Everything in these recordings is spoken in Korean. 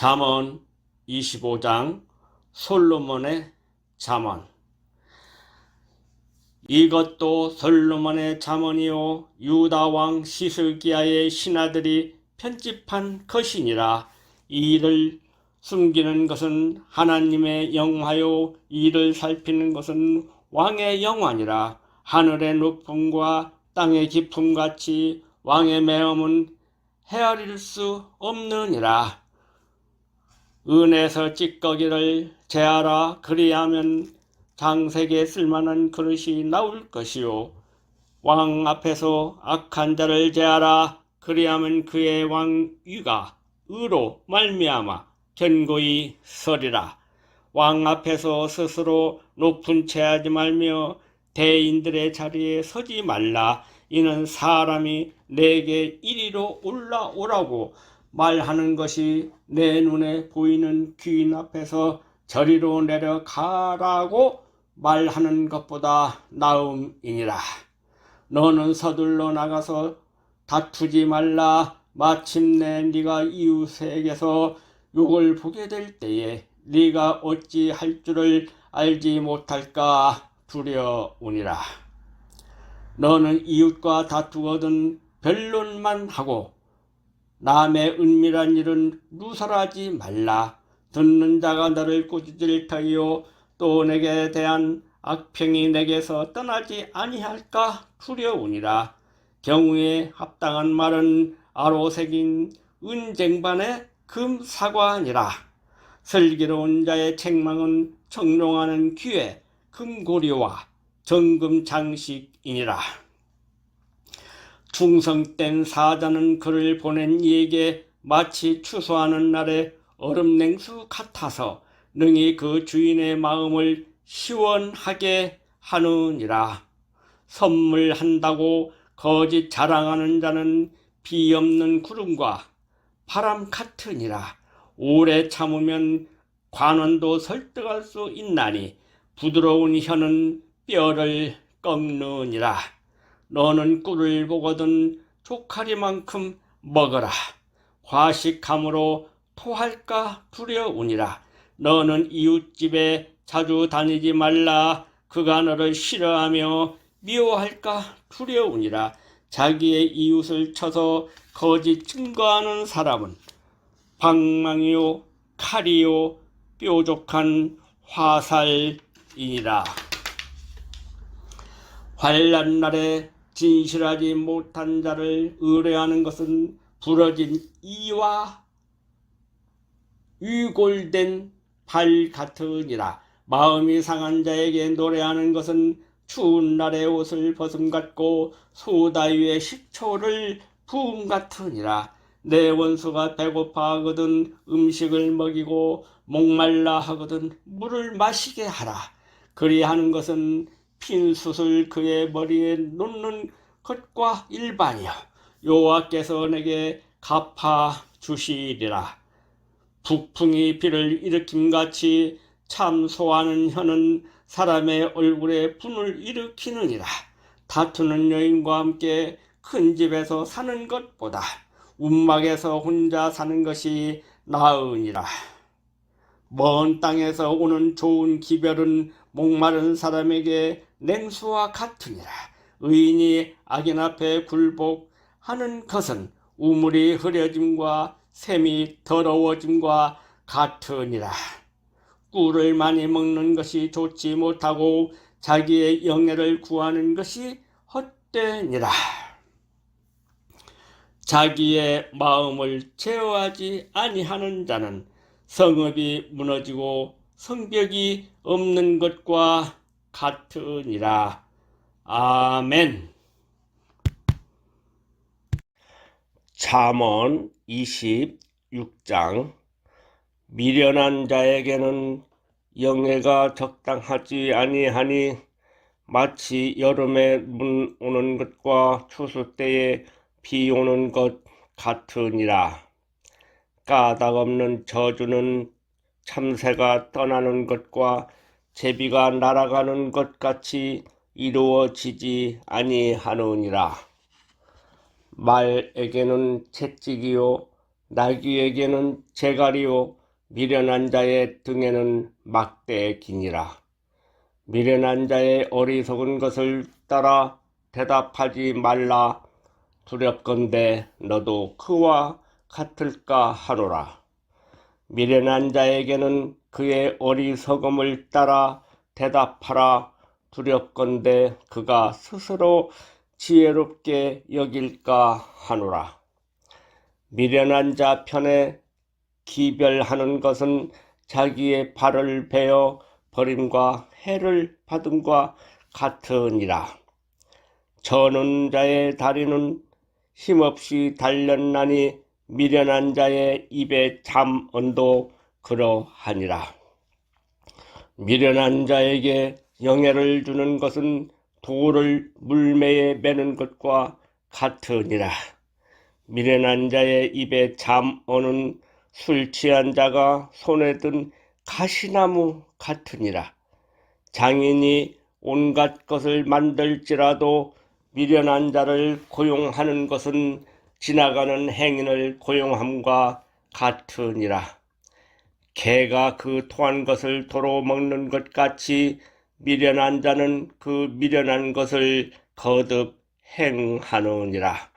잠언 25장 솔로몬의 잠언. 이것도 솔로몬의 잠언이요. 유다 왕 시스기야의 신하들이 편집한 것이니라. 이를 숨기는 것은 하나님의 영화요. 이를 살피는 것은 왕의 영화니라. 하늘의 높음과 땅의 깊음 같이 왕의 매음은 헤아릴 수 없느니라 은에서 찌꺼기를 제하라 그리하면 장색에 쓸만한 그릇이 나올 것이요. 왕 앞에서 악한 자를 제하라 그리하면 그의 왕위가 의로 말미암아 견고히 서리라. 왕 앞에서 스스로 높은 채하지 말며 대인들의 자리에 서지 말라. 이는 사람이 내게 이리로 올라오라고 말하는 것이 내 눈에 보이는 귀인 앞에서 저리로 내려가라고 말하는 것보다 나음이니라. 너는 서둘러 나가서 다투지 말라. 마침내 네가 이웃에게서 욕을 보게 될 때에 네가 어찌 할 줄을 알지 못할까 두려우니라. 너는 이웃과 다투거든 변론만 하고 남의 은밀한 일은 누설하지 말라. 듣는 자가 너를 꾸짖을 터이요 또 내게 대한 악평이 내게서 떠나지 아니할까 두려우니라. 경우에 합당한 말은 아로색인 은쟁반의 금사과니라. 슬기로운 자의 책망은 청룡하는 귀에 금고리와 정금 장식이니라. 충성된 사자는 그를 보낸 이에게 마치 추수하는 날에 얼음 냉수 같아서 능히 그 주인의 마음을 시원하게 하느니라. 선물한다고 거짓 자랑하는 자는 비 없는 구름과 바람 같으니라. 오래 참으면 관원도 설득할 수 있나니 부드러운 혀는 뼈를 꺾느니라. 너는 꿀을 보거든 조카리만큼 먹어라. 과식함으로 토할까 두려우니라. 너는 이웃집에 자주 다니지 말라. 그가 너를 싫어하며 미워할까 두려우니라. 자기의 이웃을 쳐서 거짓 증거하는 사람은 방망이요 칼이요 뾰족한 화살이니라. 환란 날에 진실하지 못한 자를 의뢰하는 것은 부러진 이와 위골된 발 같으니라. 마음이 상한 자에게 노래하는 것은 추운 날에 옷을 벗음 같고 소다 위에 식초를 부음 같으니라. 내 원수가 배고파 하거든 음식을 먹이고 목말라 하거든 물을 마시게 하라. 그리하는 것은 핀 숯을 그의 머리에 놓는 것과 일반이요 여호와께서 내게 갚아 주시리라. 북풍이 비를 일으킴 같이 참소하는 혀는 사람의 얼굴에 분을 일으키느니라. 다투는 여인과 함께 큰 집에서 사는 것보다 움막에서 혼자 사는 것이 나으니라 먼 땅에서 오는 좋은 기별은 목마른 사람에게 냉수와 같으니라. 의인이 악인 앞에 굴복하는 것은 우물이 흐려짐과 샘이 더러워짐과 같으니라. 꿀을 많이 먹는 것이 좋지 못하고 자기의 영예를 구하는 것이 헛되니라. 자기의 마음을 제어하지 아니하는 자는 성읍이 무너지고 성벽이 없는 것과 같으니라. 아멘. 잠언 26장 미련한 자에게는 영예가 적당하지 아니하니 마치 여름에 문 오는 것과 추수 때에 비 오는 것 같으니라. 까닭 없는 저주는 참새가 떠나는 것과 제비가 날아가는 것 같이 이루어지지 아니하느니라. 말에게는 채찍이요 나귀에게는 재갈이요 미련한 자의 등에는 막대기니라. 미련한 자의 어리석은 것을 따라 대답하지 말라 두렵건대 너도 그와 같을까 하노라. 미련한 자에게는 그의 어리석음을 따라 대답하라 두렵건대 그가 스스로 지혜롭게 여길까 하노라. 미련한 자 편에 기별하는 것은 자기의 발을 베어 버림과 해를 받음과 같으니라. 저는 자의 다리는 힘없이 달렸나니 미련한 자의 입에 잠언도 그러하니라. 미련한 자에게 영예를 주는 것은 돌을 물매에 매는 것과 같으니라. 미련한 자의 입에 잠 어는 술 취한 자가 손에 든 가시나무 같으니라. 장인이 온갖 것을 만들지라도 미련한 자를 고용하는 것은 지나가는 행인을 고용함과 같으니라. 개가 그 토한 것을 도로 먹는 것 같이 미련한 자는 그 미련한 것을 거듭 행하느니라.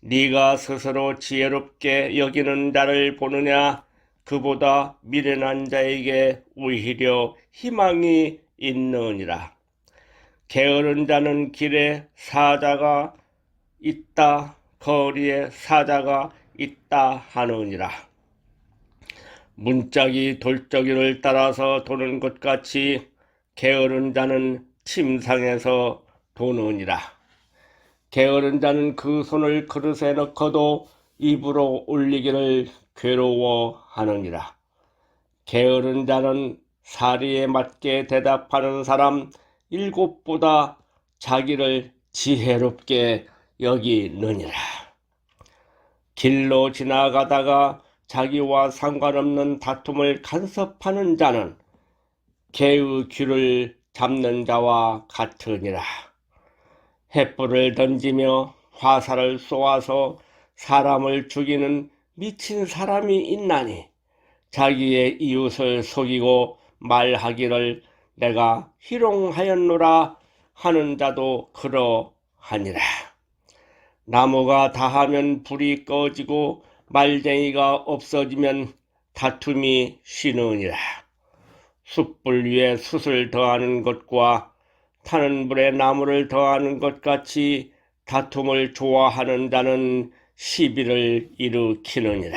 네가 스스로 지혜롭게 여기는 자를 보느냐 그보다 미련한 자에게 오히려 희망이 있느니라. 게으른 자는 길에 사자가 있다 거리에 사자가 있다 하느니라. 문짝이 돌적이를 따라서 도는 것 같이 게으른 자는 침상에서 도느니라. 게으른 자는 그 손을 그릇에 넣고도 입으로 올리기를 괴로워하느니라. 게으른 자는 사리에 맞게 대답하는 사람 일곱보다 자기를 지혜롭게 여기느니라. 길로 지나가다가 자기와 상관없는 다툼을 간섭하는 자는 개의 귀를 잡는 자와 같으니라. 횃불을 던지며 화살을 쏘아서 사람을 죽이는 미친 사람이 있나니 자기의 이웃을 속이고 말하기를 내가 희롱하였노라 하는 자도 그러하니라. 나무가 다하면 불이 꺼지고 말쟁이가 없어지면 다툼이 쉬느니라. 숯불 위에 숯을 더하는 것과 타는 불에 나무를 더하는 것 같이 다툼을 좋아하는 자는 시비를 일으키느니라.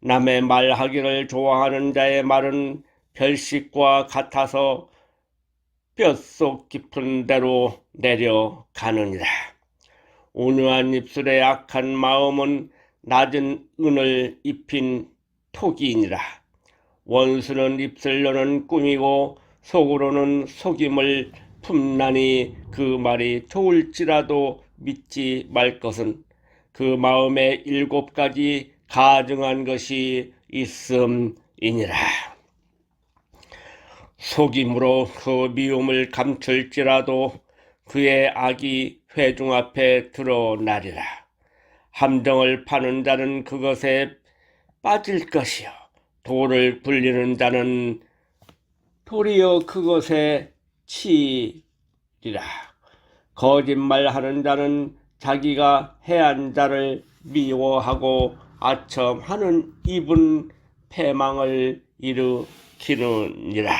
남의 말하기를 좋아하는 자의 말은 별식과 같아서 뼛속 깊은 데로 내려가느니라. 온유한 입술에 악한 마음은 낮은 은을 입힌 토기이니라. 원수는 입술로는 꿈이고 속으로는 속임을 품나니 그 말이 좋을지라도 믿지 말 것은 그 마음에 일곱 가지 가증한 것이 있음이니라. 속임으로 그 미움을 감출지라도 그의 악이 회중 앞에 드러나리라. 함정을 파는 자는 그것에 빠질 것이요. 돌을 굴리는 자는 도리어 그것에 치리라. 거짓말하는 자는 자기가 해한 자를 미워하고 아첨하는 입은 패망을 일으키느니라.